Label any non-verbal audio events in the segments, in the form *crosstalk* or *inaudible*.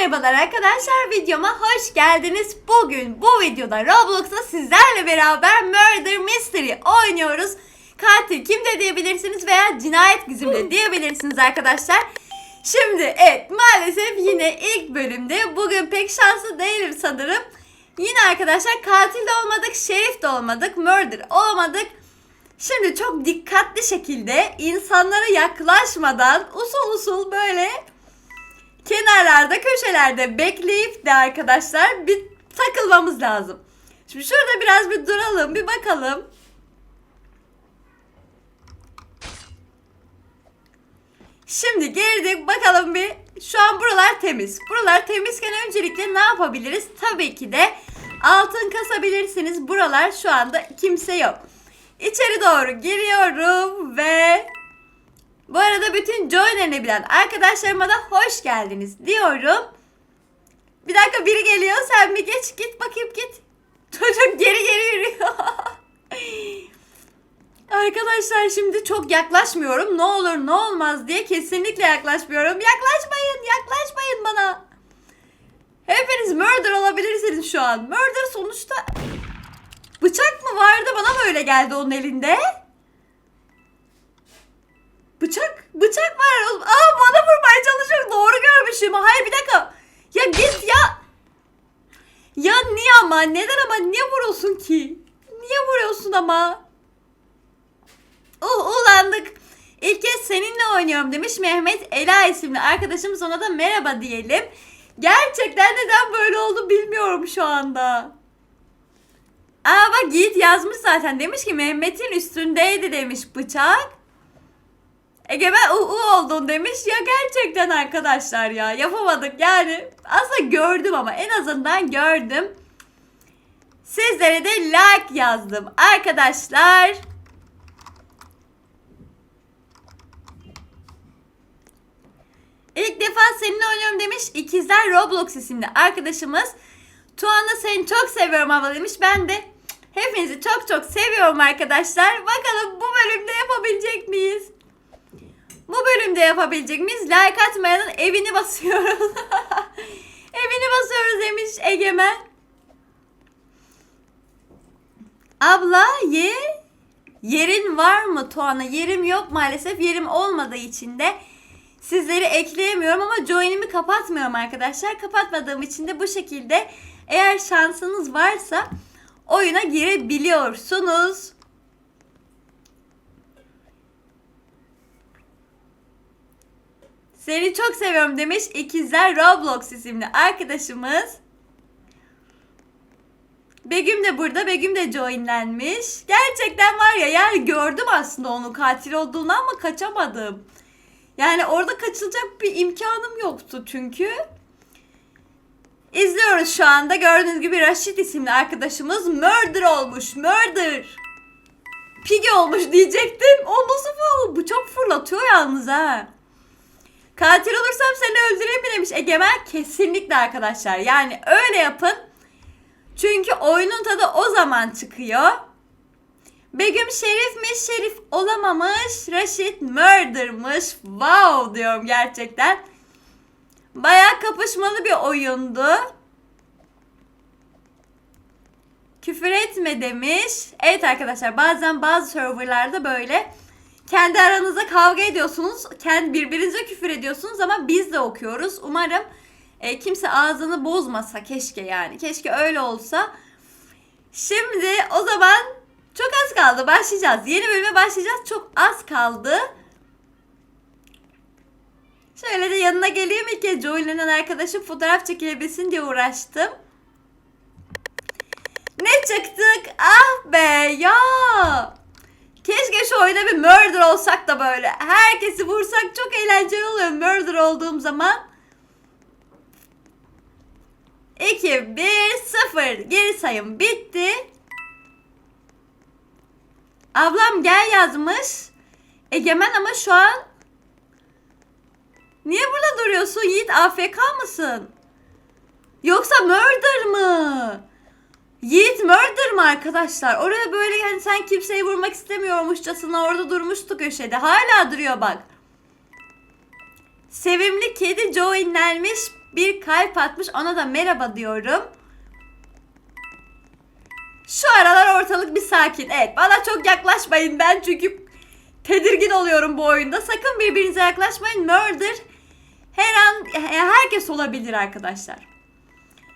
merhabalar arkadaşlar videoma hoş geldiniz. Bugün bu videoda Roblox'ta sizlerle beraber Murder Mystery oynuyoruz. Katil kim de diyebilirsiniz veya cinayet gizemli diyebilirsiniz arkadaşlar. Şimdi evet maalesef yine ilk bölümde bugün pek şanslı değilim sanırım. Yine arkadaşlar katil de olmadık, şerif de olmadık, murder olmadık. Şimdi çok dikkatli şekilde insanlara yaklaşmadan usul usul böyle kenarlarda köşelerde bekleyip de arkadaşlar bir takılmamız lazım. Şimdi şurada biraz bir duralım bir bakalım. Şimdi girdik bakalım bir şu an buralar temiz. Buralar temizken öncelikle ne yapabiliriz? Tabii ki de altın kasabilirsiniz. Buralar şu anda kimse yok. İçeri doğru giriyorum ve bu arada bütün joinlerini bilen arkadaşlarıma da hoş geldiniz diyorum. Bir dakika biri geliyor sen bir geç git bakayım git. *laughs* Çocuk geri geri yürüyor. *laughs* Arkadaşlar şimdi çok yaklaşmıyorum. Ne olur ne olmaz diye kesinlikle yaklaşmıyorum. Yaklaşmayın, yaklaşmayın bana. Hepiniz murder olabilirsiniz şu an. Murder sonuçta bıçak mı vardı bana mı öyle geldi onun elinde? Bıçak, bıçak var. Aa bana vurmaya çalışıyor. Doğru görmüşüm. Hayır bir dakika. Ya git ya. Ya niye ama? Neden ama? Niye vuruyorsun ki? Niye vuruyorsun ama? Uh, ulandık. İlk kez seninle oynuyorum demiş Mehmet Ela isimli arkadaşımız ona da merhaba diyelim. Gerçekten neden böyle oldu bilmiyorum şu anda. Aa bak Yiğit yazmış zaten demiş ki Mehmet'in üstündeydi demiş bıçak. Egemen u u oldun demiş ya gerçekten arkadaşlar ya yapamadık yani. Aslında gördüm ama en azından gördüm. Sizlere de like yazdım arkadaşlar. İlk defa seninle oynuyorum demiş. İkizler Roblox isimli arkadaşımız. Tuana seni çok seviyorum abla demiş. Ben de hepinizi çok çok seviyorum arkadaşlar. Bakalım bu bölümde yapabilecek miyiz? Bu bölümde yapabilecek miyiz? Like atmayanın evini basıyoruz. *laughs* evini basıyoruz demiş Egemen. Abla ye yerin var mı Tuana? Yerim yok maalesef. Yerim olmadığı için de sizleri ekleyemiyorum ama join'imi kapatmıyorum arkadaşlar. Kapatmadığım için de bu şekilde eğer şansınız varsa oyuna girebiliyorsunuz. Seni çok seviyorum demiş ikizler Roblox isimli arkadaşımız. Begüm de burada. Begüm de joinlenmiş. Gerçekten var ya yani gördüm aslında onun katil olduğunu ama kaçamadım. Yani orada kaçılacak bir imkanım yoktu çünkü. İzliyoruz şu anda. Gördüğünüz gibi Raşit isimli arkadaşımız murder olmuş. Murder. Pigi olmuş diyecektim. O nasıl bu? Bu çok fırlatıyor yalnız ha. Katil olursam seni öldüreyim mi demiş Egemen. Kesinlikle arkadaşlar. Yani öyle yapın. Çünkü oyunun tadı o zaman çıkıyor. Begüm şerifmiş, şerif olamamış. Raşit murdermış. Wow diyorum gerçekten. Baya kapışmalı bir oyundu. Küfür etme demiş. Evet arkadaşlar bazen bazı serverlarda böyle kendi aranızda kavga ediyorsunuz. Kendi birbirinize küfür ediyorsunuz ama biz de okuyoruz. Umarım e, kimse ağzını bozmasa keşke yani. Keşke öyle olsa. Şimdi o zaman çok az kaldı. Başlayacağız. Yeni bölüme başlayacağız. Çok az kaldı. Şöyle de yanına geleyim. İlk kez joinlenen arkadaşım fotoğraf çekilebilsin diye uğraştım. Ne çıktık? Ah be ya. Keşke şu oyunda bir murder olsak da böyle. Herkesi vursak çok eğlenceli oluyor murder olduğum zaman. 2, 1, 0. Geri sayım bitti. Ablam gel yazmış. Egemen ama şu an Niye burada duruyorsun Yiğit? AFK mısın? Yoksa murder mı? Yiğit murder mı arkadaşlar? Oraya böyle yani sen kimseyi vurmak istemiyormuşçasına orada durmuştu köşede. Hala duruyor bak. Sevimli kedi joinlenmiş. bir kalp atmış. Ona da merhaba diyorum. Şu aralar ortalık bir sakin. Evet bana çok yaklaşmayın ben çünkü tedirgin oluyorum bu oyunda. Sakın birbirinize yaklaşmayın. Murder her an herkes olabilir arkadaşlar.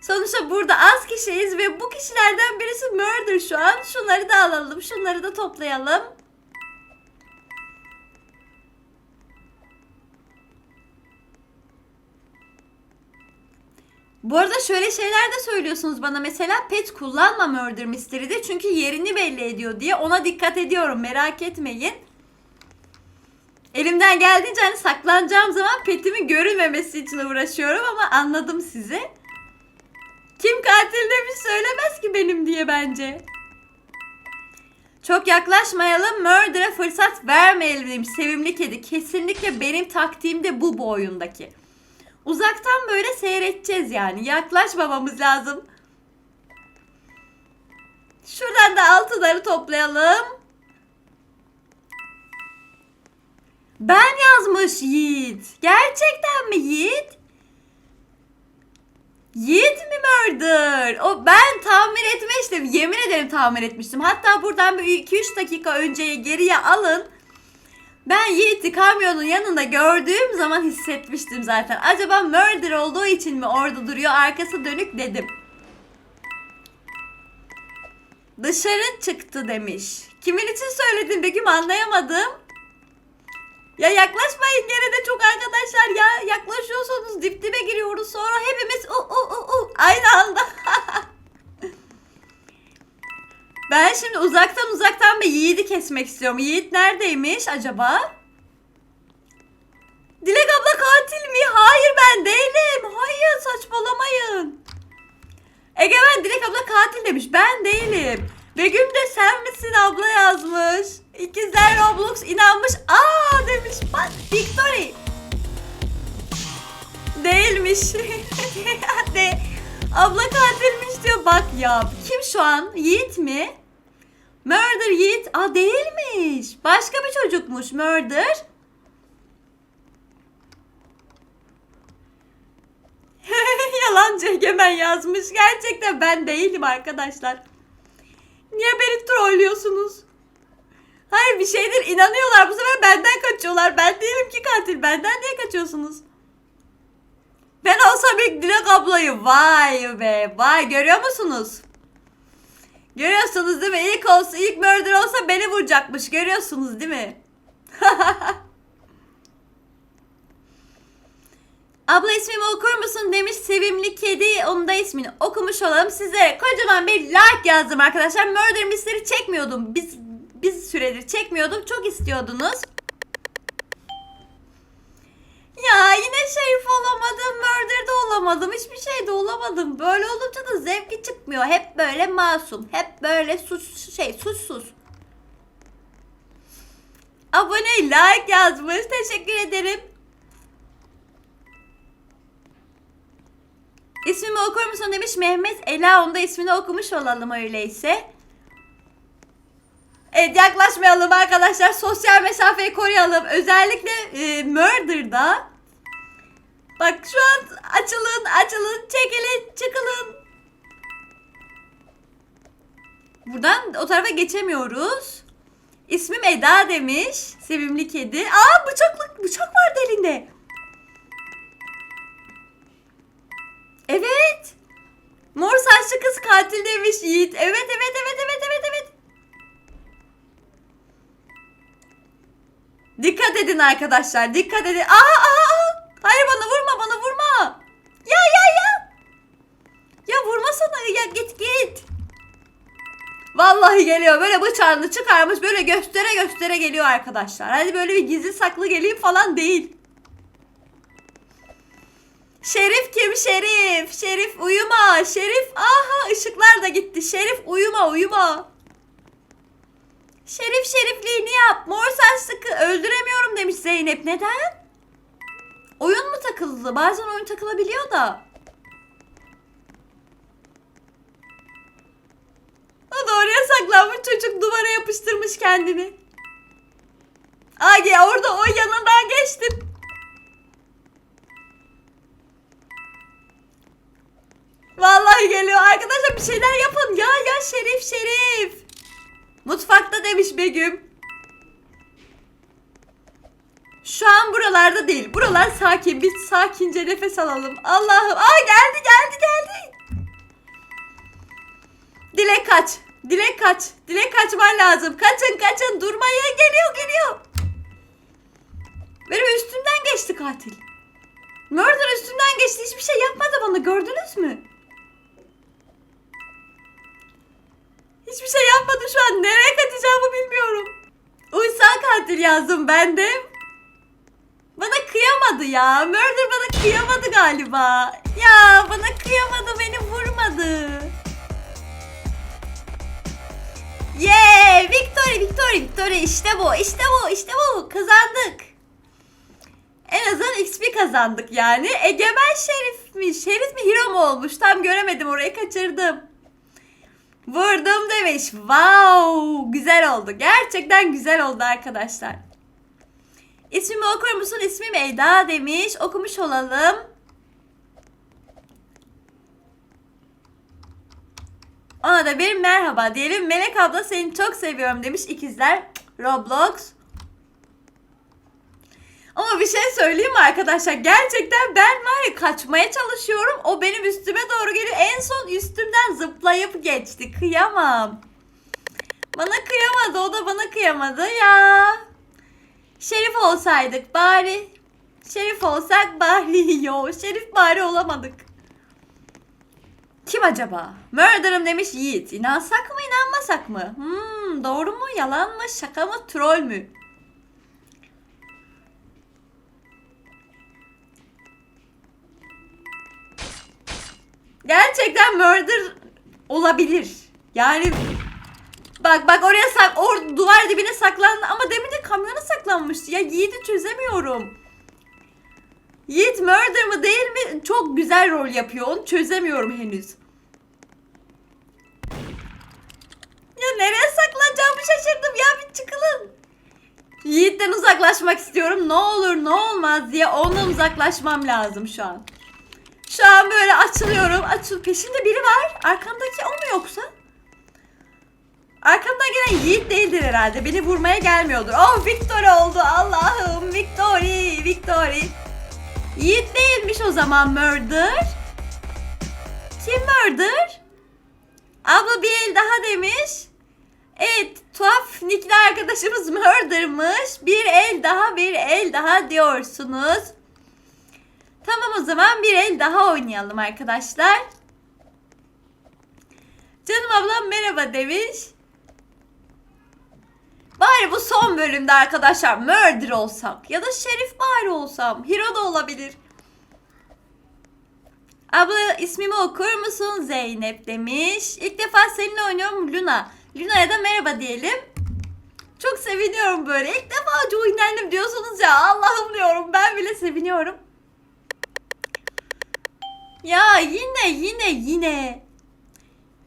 Sonuçta burada az kişiyiz ve bu kişilerden birisi Murder şu an. Şunları da alalım. Şunları da toplayalım. Bu arada şöyle şeyler de söylüyorsunuz bana mesela pet kullanma Murder Mystery'de çünkü yerini belli ediyor diye ona dikkat ediyorum merak etmeyin. Elimden geldiğince hani saklanacağım zaman petimin görünmemesi için uğraşıyorum ama anladım sizi. Kim katil demiş söylemez ki benim diye bence. Çok yaklaşmayalım, Murder'a fırsat vermeyelim demiş sevimli kedi. Kesinlikle benim taktiğim de bu bu oyundaki. Uzaktan böyle seyredeceğiz yani. Yaklaşmamamız lazım. Şuradan da altıları toplayalım. Ben yazmış Yiğit. Gerçekten mi Yiğit? Yiğit mi murder? O ben tahmin etmiştim. Yemin ederim tahmin etmiştim. Hatta buradan bir 2-3 dakika önceye geriye alın. Ben Yiğit'i kamyonun yanında gördüğüm zaman hissetmiştim zaten. Acaba murder olduğu için mi orada duruyor arkası dönük dedim. Dışarı çıktı demiş. Kimin için söyledin Begüm anlayamadım. Ya yaklaşmayın gene de çok arkadaşlar ya. Yaklaşıyorsanız dip dibe giriyoruz sonra hepimiz u u u u aynı anda. *laughs* ben şimdi uzaktan uzaktan bir Yiğit'i kesmek istiyorum. Yiğit neredeymiş acaba? Dilek abla katil mi? Hayır ben değilim. Hayır saçmalamayın. Egemen Dilek abla katil demiş. Ben değilim. Begüm de sen misin abla yazmış. İkizler Roblox inanmış. Aa demiş. Bak Victory. Değilmiş. *laughs* De. Abla katilmiş diyor. Bak ya. Kim şu an? Yiğit mi? Murder Yiğit. Aa değilmiş. Başka bir çocukmuş Murder. *laughs* Yalancı Egemen yazmış. Gerçekten ben değilim arkadaşlar. Niye beni trollüyorsunuz? Bir şeydir inanıyorlar. Bu sefer benden kaçıyorlar. Ben değilim ki katil. Benden niye kaçıyorsunuz? Ben olsam ilk Dilek ablayı. Vay be. Vay görüyor musunuz? Görüyorsunuz değil mi? İlk olsa, ilk murder olsa beni vuracakmış. Görüyorsunuz değil mi? *laughs* Abla ismimi okur musun demiş sevimli kedi. Onun da ismini okumuş olalım. Sizlere kocaman bir like yazdım arkadaşlar. Murder Mystery çekmiyordum. Biz biz süredir çekmiyordum. Çok istiyordunuz. Ya yine şerif olamadım. Murder de olamadım. Hiçbir şey de olamadım. Böyle olunca da zevki çıkmıyor. Hep böyle masum. Hep böyle suç şey suçsuz. Abone like yazmış. Teşekkür ederim. İsmimi okur musun demiş Mehmet Ela. Onu da ismini okumuş olalım öyleyse. Evet yaklaşmayalım arkadaşlar. Sosyal mesafeyi koruyalım. Özellikle e, Murder'da. Bak şu an açılın açılın çekilin çıkılın. Buradan o tarafa geçemiyoruz. İsmim Eda demiş. Sevimli kedi. Aa bıçaklık bıçak vardı elinde. Evet. Mor saçlı kız katil demiş Yiğit. Evet evet evet evet evet evet. Dikkat edin arkadaşlar. Dikkat edin. Aa aa aa. Hayır bana vurma bana vurma. Ya ya ya. Ya vurmasana ya git git. Vallahi geliyor. Böyle bıçağını çıkarmış böyle göstere göstere geliyor arkadaşlar. Hadi böyle bir gizli saklı geleyim falan değil. Şerif kim Şerif? Şerif uyuma. Şerif aha ışıklar da gitti. Şerif uyuma uyuma. Şerif şerifliğini yap. Mor saçlı öldüremiyorum demiş Zeynep. Neden? Oyun mu takıldı? Bazen oyun takılabiliyor da. O doğruya saklanmış çocuk duvara yapıştırmış kendini. Agi orada o yanından geçtim. vallahi geliyor. Arkadaşlar bir şeyler yapın. Ya ya Şerif Şerif. Mutfakta demiş Begüm. Şu an buralarda değil. Buralar sakin. Biz sakince nefes alalım. Allah'ım. Aa geldi geldi geldi. Dilek kaç. Dilek kaç. Dilek kaçman lazım. Kaçın kaçın. Durmayın. Geliyor geliyor. Benim üstümden geçti katil. Murder üstümden geçti. Hiçbir şey yapmadı bana. Gördünüz mü? Hiçbir şey yapmadı şu an. Nereye kaçacağımı bilmiyorum. Uysal katil yazdım ben de. Bana kıyamadı ya. Murder bana kıyamadı galiba. Ya bana kıyamadı beni vurmadı. Yeah! Victory, victory, victory. İşte bu, işte bu, işte bu. Kazandık. En azından XP kazandık yani. Egemen Şerif mi? Şerif mi hero mu olmuş? Tam göremedim orayı kaçırdım. Vurdum demiş. Wow! Güzel oldu. Gerçekten güzel oldu arkadaşlar. İsmimi okur musun? İsmim Eda demiş. Okumuş olalım. Ona da bir merhaba diyelim. Melek abla seni çok seviyorum demiş ikizler. Roblox. Ama bir şey söyleyeyim mi arkadaşlar? Gerçekten ben var ya kaçmaya çalışıyorum. O benim üstüme doğru geliyor. En son üstümden zıplayıp geçti. Kıyamam. Bana kıyamadı. O da bana kıyamadı ya. Şerif olsaydık bari. Şerif olsak bari. *laughs* Yo şerif bari olamadık. Kim acaba? Murder'ım demiş Yiğit. İnansak mı inanmasak mı? Hmm, doğru mu yalan mı şaka mı troll mü? Gerçekten murder olabilir. Yani bak bak oraya sak or duvar dibine saklandı ama demin de kamyona saklanmıştı. Ya Yiğit'i çözemiyorum. Yiğit murder mı değil mi? Çok güzel rol yapıyor. Onu çözemiyorum henüz. Ya nereye saklanacağımı şaşırdım ya bir çıkılın. Yiğit'ten uzaklaşmak istiyorum. Ne olur ne olmaz diye ondan uzaklaşmam lazım şu an. Şu an böyle açılıyorum. Açıl peşinde biri var. Arkamdaki o mu yoksa? Arkamdan gelen Yiğit değildir herhalde. Beni vurmaya gelmiyordur. Oh Victory oldu. Allah'ım Victory, Victory. Yiğit değilmiş o zaman Murder. Kim Murder? Abla bir el daha demiş. Evet tuhaf nickli arkadaşımız Murder'mış. Bir el daha bir el daha diyorsunuz. Tamam o zaman bir el daha oynayalım arkadaşlar. Canım ablam merhaba demiş. Bari bu son bölümde arkadaşlar murder olsak ya da şerif bari olsam. Hero da olabilir. Abla ismimi okur musun? Zeynep demiş. İlk defa seninle oynuyorum Luna. Luna'ya da merhaba diyelim. Çok seviniyorum böyle. İlk defa joinlendim diyorsunuz ya. Allah'ım diyorum. Ben bile seviniyorum. Ya yine yine yine.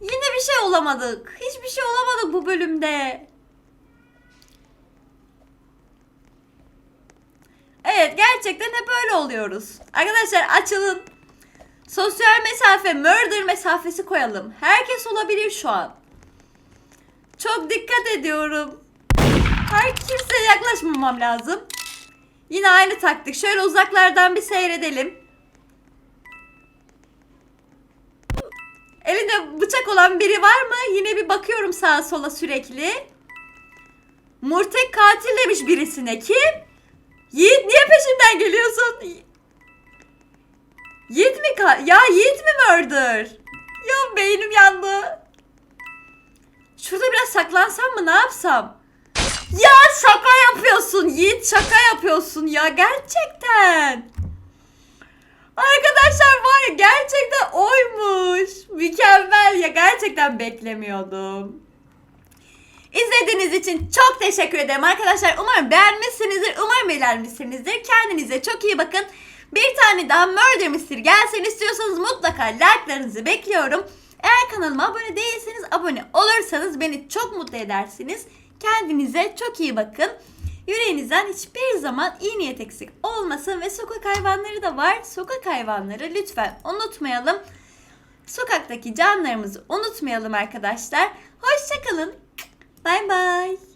Yine bir şey olamadık. Hiçbir şey olamadık bu bölümde. Evet gerçekten hep öyle oluyoruz. Arkadaşlar açılın. Sosyal mesafe, murder mesafesi koyalım. Herkes olabilir şu an. Çok dikkat ediyorum. Her kimseye yaklaşmamam lazım. Yine aynı taktik. Şöyle uzaklardan bir seyredelim. Elinde bıçak olan biri var mı? Yine bir bakıyorum sağa sola sürekli. Murtek katil demiş birisine. Kim? Yiğit niye peşinden geliyorsun? Yiğit mi ka- Ya Yiğit mi murder? Ya beynim yandı. Şurada biraz saklansam mı ne yapsam? Ya şaka yapıyorsun Yiğit şaka yapıyorsun ya gerçekten. Arkadaşlar var ya gerçekten oymuş. Mükemmel ya gerçekten beklemiyordum. İzlediğiniz için çok teşekkür ederim arkadaşlar. Umarım beğenmişsinizdir. Umarım eğlenmişsinizdir. Kendinize çok iyi bakın. Bir tane daha Murder Mystery gelsin istiyorsanız mutlaka like'larınızı bekliyorum. Eğer kanalıma abone değilseniz abone olursanız beni çok mutlu edersiniz. Kendinize çok iyi bakın. Yüreğinizden hiçbir zaman iyi niyet eksik olmasın ve sokak hayvanları da var. Sokak hayvanları lütfen unutmayalım. Sokaktaki canlarımızı unutmayalım arkadaşlar. Hoşçakalın. Bay bay.